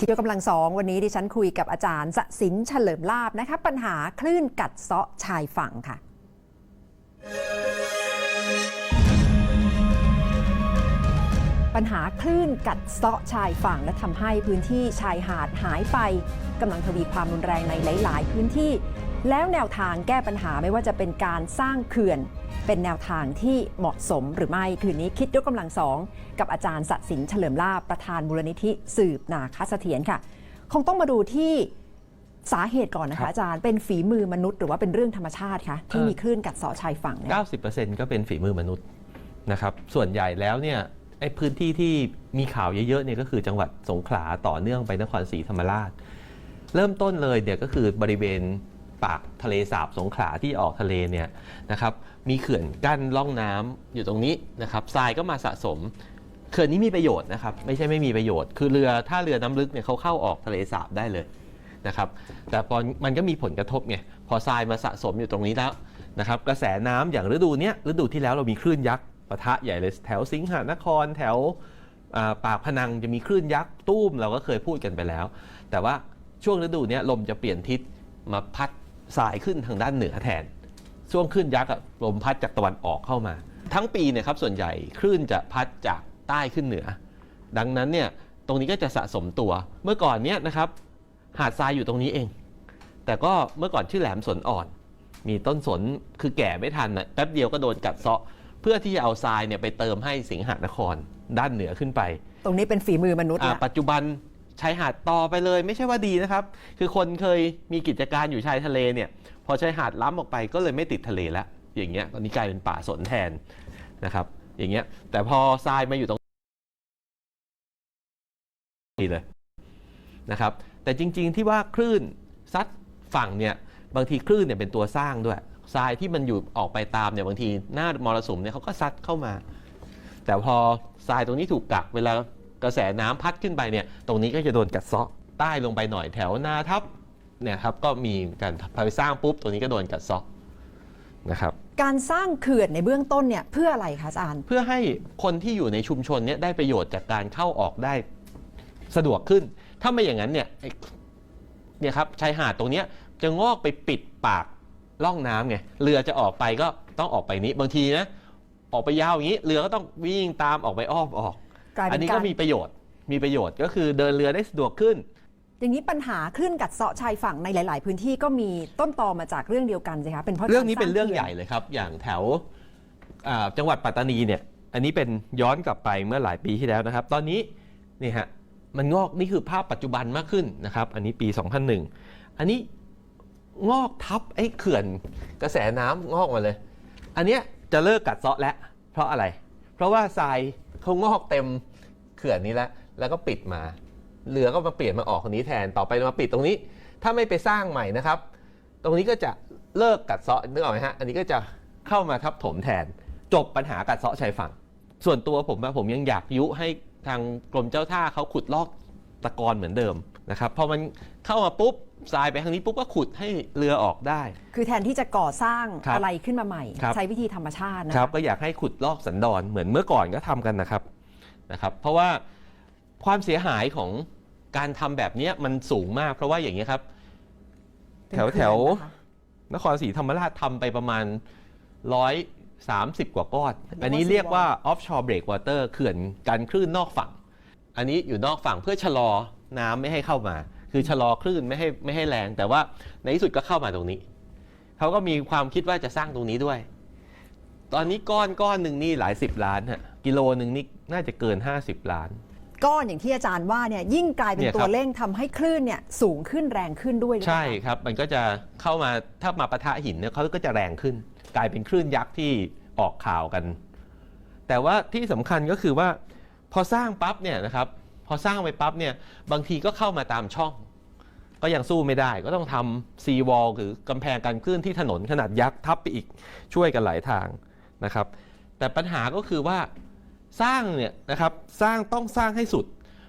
ที่ยกกำลังสองวันนี้ดิฉันคุยกับอาจารย์สศินเฉลิมลาบนะคะ ปัญหาคลื่นกัดเซาะชายฝั่งค่ะ ปัญหาคลื่นกัดเซาะชายฝั่ง และทำให้พื้นที่ชายหาดหายไปกำลังทวีความรุนแรงในหลาย ๆ พื้นที่ แล้วแนวทางแก้ปัญหาไม่ว่าจะเป็นการสร้างเขื่อน เป็นแนวทางที่เหมาะสมหรือไม่ คืนนี้คิดยกกำลังสองกับอาจารย์สศินเฉลิมลาบประธานมูลนิธิสืบนาคเสถียรค่ะ คงต้องมาดูที่สาเหตุก่อนนะครัคะบอาจารย์เป็นฝีมือมนุษย์ หรือว่าเป็นเรื่องธรรมชาติคะที่เอ่อมีคลื่นกัดเสาะชายฝั่งเนี่ย90%ก็เป็นฝีมือมนุษย์นะครับส่วนใหญ่แล้วเนี่ยไอ้พื้นที่ที่มีข่าวเยอะๆเนี่ยก็คือจังหวัดสงขลาต่อเนื่องไปนครศรีธรรมราช เริ่มต้นเลยเนี่ยก็คือบริเวณ ปากทะเลสาบสงขลาที่ออกทะเลเนี่ยนะครับมีเขื่อนกั้นล่องน้ำอยู่ตรงนี้นะครับทรายก็มาสะสมเขื่อนนี้มีประโยชน์นะครับไม่ใช่ไม่มีประโยชน์ คือเรือถ้าเรือน้ำลึกเนี่ยเขาเข้าออกทะเลสาบได้เลยนะครับแต่พอมันก็มีผลกระทบไงพอทรายมาสะสมอยู่ตรงนี้แล้วนะครับกระแสน้ำอย่างฤดูเนี้ยฤดูที่แล้วเรามีคลื่นยักษ์ปะทะใหญ่เลยแถวสิงหานครแถวปากพนังจะมีคลื่นยักษ์ตุ้มเราก็เคยพูดกันไปแล้ว แต่ว่าช่วงฤดูนี้ลมจะเปลี่ยนทิศมาพัด สายขึ้นทางด้านเหนือแทน ช่วงคลื่นยักษ์อะลมพัดจากตะวันออกเข้ามา ทั้งปีเนี่ยครับส่วนใหญ่คลื่นจะพัดจากใต้ขึ้นเหนือ ดังนั้นเนี่ยตรงนี้ก็จะสะสมตัว เมื่อก่อนเนี่ยนะครับ หาดทรายอยู่ตรงนี้เอง แต่ก็เมื่อก่อนชื่อแหลมสนอ่อน มีต้นสนคือแก่ไม่ทันนะแป๊บเดียวก็โดนกัดเซาะ เพื่อที่จะเอาทรายเนี่ยไปเติมให้สิงหนครด้านเหนือขึ้นไป ตรงนี้เป็นฝีมือมนุษย์อ่าละปัจจุบัน ชายหาดต่อไปเลย ไม่ใช่ว่าดีนะครับ คือคนเคยมีกิจการอยู่ชายทะเลเนี่ย พอชายหาดล้ำออกไปก็เลยไม่ติดทะเลแล้ว อย่างเงี้ยตอนนี้กลายเป็นป่าสนแทนนะครับ อย่างเงี้ย แต่พอทรายมาอยู่ตรงนี้เลยนะครับ แต่จริง ๆ ที่ว่าคลื่นซัดฝั่งเนี่ยบางทีคลื่นเนี่ยเป็นตัวสร้างด้วยทรายที่มันอยู่ออกไปตามเนี่ยบางทีหน้ามรสุมเนี่ยเขาก็ซัดเข้ามา แต่พอทรายตรงนี้ถูกกักเวลา กระแสน้ำพัดขึ้นไปเนี่ยตรงนี้ก็จะโดนกัดเซาะใต้ลงไปหน่อยแถวนาทับเนี่ยครับก็มีการพอไปสร้างปุ๊บตรงนี้ก็โดนกัดเซาะนะครับการสร้างเขื่อนในเบื้องต้นเนี่ยเพื่ออะไรคะอาจารย์เพื่อให้คนที่อยู่ในชุมชนเนี่ยได้ประโยชน์จากการเข้าออกได้สะดวกขึ้น ถ้าไม่อย่างนั้นเนี่ยไอ้เนี่ยครับชายหาดตรงเนี้ยจะงอกไปปิดปากล่องน้ำไงเรือจะออกไปก็ต้องออกไปนี้บางทีนะออกไปยาวอย่างนี้เรือก็ต้องวิ่งตามออกไปอ้อมออก กลายอัเป็นนนี้กาก็รมีประโยชน์ มีประโยชน์ก็คือเดินเรือได้สะดวกขึ้น อย่างนี้ปัญหาคลื่นกัดเซาะชายฝั่งในหลาย ๆ พื้นที่ก็มีต้นตอมาจากเรื่องเดียวกันสิคะเป็นเพราะเรื่องนี้กาเป็นเรื่องสาใหญ่เลยครับ อย่างแถวอ่าจังหวัดปัตตานีเนี่ย อันนี้เป็นย้อนกลับไปเมื่อหลายปีที่แล้วนะครับ ตอนนี้นี่ฮะมันงอกนี่คือภาพปัจจุบันมากขึ้นนะครับ อันนี้ปี 2001 อันนี้งอกทับไอ้เขื่อนกระแสน้ำงอกมาเลย อันเนี้ยจะเลิกกัดเซาะแล้วเพราะอะไร เพราะว่าทราย เขางอกเต็มเขื่อนนี้แล้วแล้วก็ปิดมาเรือก็มาเปลี่ยนมาออกตรงนี้แทนต่อไปมาปิดตรงนี้ ถ้าไม่ไปสร้างใหม่นะครับ ตรงนี้ก็จะเลิกกัดเซาะนึกออกไหมฮะอันนี้ก็จะเข้ามาทับถมแทน จบปัญหากัดเซาะชายฝั่ง ส่วนตัวผมอะผมยังอยากยุให้ทางกรมเจ้าท่าเขาขุดลอกตะกอนเหมือนเดิมนะครับพอมันเข้ามาปุ๊บ ทรายไปทางนี้ปุ๊บก็ขุดให้เรือออกได้ คือแทนที่จะก่อสร้างครับอะไรขึ้นมาใหม่ ครับ ใช้วิธีธรรมชาตินะคคะรับก็อยากให้ขุดลอกสันดอนเหมือนเมื่อก่อนก็ทำกันนะครับนะครับ เพราะว่าความเสียหายของการทำแบบเนี้ยมันสูงมาก เพราะว่าอย่างนี้ยครับ เป็นแถวเขื่อนแถว นะคะนครศรีธรรมราชทำไปประมาณร้อยสามสิบกว่าก้อน อันนี้เรียกว่า offshore breakwater เขื่อนกันคลื่นนอกฝั่ง อันนี้อยู่นอกฝั่งเพื่อชะลอน้ำไม่ให้เข้ามา คือชะลอคลื่นไม่ให้ไม่ให้แรง แต่ว่าในที่สุดก็เข้ามาตรงนี้ เขาก็มีความคิดว่าจะสร้างตรงนี้ด้วย ตอนนี้ก้อนก้อนหนึ่งนี่หลายสิบล้านฮะกิโลหนึ่งนี่น่าจะเกิน 50 ล้าน ก้อนอย่างที่อาจารย์ว่าเนี่ยยิ่งกลายเป็นเนี่ยตัครัวบเร่งทำให้คลื่นเนี่ยสูงขึ้นแรงขึ้นด้วยหรือเปใช่ล่าคะครับ มันก็จะเข้ามาถ้ามาปะทะหินเนี่ยเขาก็จะแรงขึ้น กลายเป็นคลื่นยักษ์ที่ออกข่าวกัน แต่ว่าที่สำคัญก็คือว่าพอสร้างปั๊บเนี่ยนะครับ พอสร้างไปปั๊บเนี่ยบางทีก็เข้ามาตามช่อง ก็ยังสู้ไม่ได้ก็ต้องทำซีวอลหรือกำแพงกันคลื่นที่ถนนขนาดยักษ์ทับไปอีกช่วยกันหลายทางนะครับ แต่ปัญหาก็คือว่าสร้างเนี่ยนะครับสร้างต้องสร้างให้สุด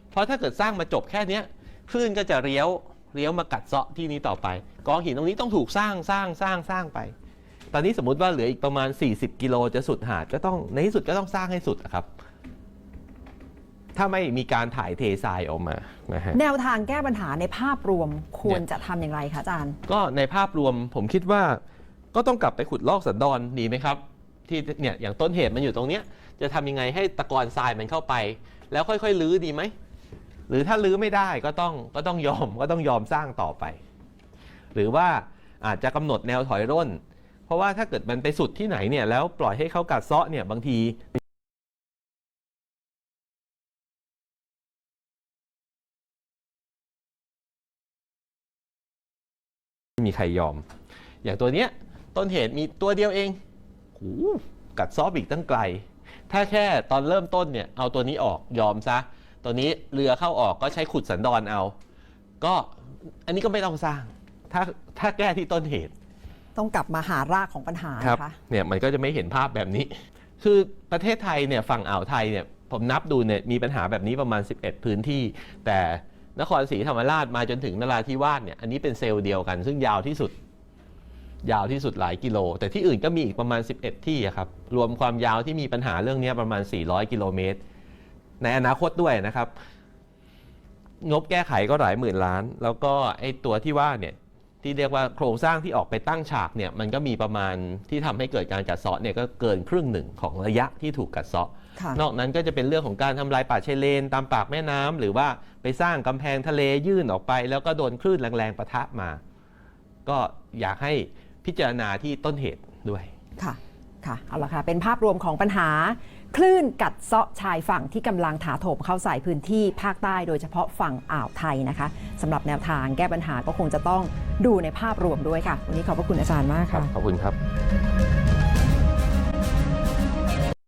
เพราะถ้าเกิดสร้างมาจบแค่นี้คลื่นก็จะเลี้ยวเลี้ยวมากัดเซาะที่นี้ต่อไปกองหินตรงนี้ต้องถูกสร้างสร้างสร้างสร้างไป ตอนนี้สมมุติว่าเหลืออีกประมาณ 40 กิโลจะสุดหาดก็ต้องในที่สุดก็ต้องสร้างให้สุดอะครับ ถ้าไม่มีการถ่ายเททรายออกมานะฮะแนวทางแก้ปัญหาในภาพรวมควรจะทำอย่างไรคะอาจารย์ ก็ในภาพรวมผมคิดว่า ก็ต้องกลับไปขุดลอกสันดอนดีไหมครับ ที่เนี่ยอย่างต้นเหตุมันอยู่ตรงเนี้ยจะทำยังไงให้ตะกอนทรายมันเข้าไป แล้วค่อยๆ ลื้อดีไหม หรือถ้าลื้อไม่ได้ก็ต้องก็ต้องยอมก็ต้องยอมสร้างต่อไป หรือว่าอาจจะกำหนดแนวถอยร่น เพราะว่าถ้าเกิดมันไปสุดที่ไหนเนี่ยแล้วปล่อยให้เขากัดเซาะเนี่ยบางที รยอม อย่างตัวเนี้ยต้นเหตุมีตัวเดียวเองหูกัดเซาะอีกตั้งไกล ถ้าแค่ตอนเริ่มต้นเนี่ยเอาตัวนี้ออกยอมซะ ตัวนี้เรือเข้าออกก็ใช้ขุดสันดอนเอา ก็อันนี้ก็ไม่ต้องสร้าง ถ้าถ้าแก้ที่ต้นเหตุ ต้องกลับมาหารากของปัญหาครับนะคะเนี่ยมันก็จะไม่เห็นภาพแบบนี้ คือประเทศไทยเนี่ยฝั่งอ่าวไทยเนี่ยผมนับดูเนี่ยมีปัญหาแบบนี้ประมาณ 11 พื้นที่ แต่ นครศรีธรรมราชมาจนถึงนราธิวาสเนี่ยอันนี้เป็นเซลล์เดียวกัน ซึ่งยาวที่สุด ยาวที่สุดหลายกิโล แต่ที่อื่นก็มีอีกประมาณ 11 ที่อะครับรวมความยาวที่มีปัญหาเรื่องนี้ประมาณ 400 กิโลเมตร ในอนาคตด้วยนะครับ งบแก้ไขก็หลายหมื่นล้าน แล้วก็ไอตัวที่ว่าเนี่ยที่เรียกว่าโครงสร้างที่ออกไปตั้งฉากเนี่ยมันก็มีประมาณที่ทำให้เกิดการกัดเซาะเนี่ยก็เกินครึ่งหนึ่งของระยะที่ถูกกัดเซาะ นอกนั้นก็จะเป็นเรื่องของการทำลายป่าชายเลน ตามปากแม่น้ำหรือว่าไปสร้างกำแพงทะเลยื่นออกไป แล้วก็โดนคลื่นแรงๆปะทะมา ก็อยากให้พิจารณาที่ต้นเหตุด้วยค่ะค่ะเอาละค่ะเป็นภาพรวมของปัญหา คลื่นกัดเซาะชายฝั่งที่กำลังถาโถมเข้าใส่พื้นที่ภาคใต้โดยเฉพาะฝั่งอ่าวไทยนะคะสำหรับแนวทางแก้ปัญหาก็คงจะต้องดูในภาพรวมด้วยค่ะ วันนี้ขอบพระคุณอาจารย์มากค่ะ ขอบคุณครับ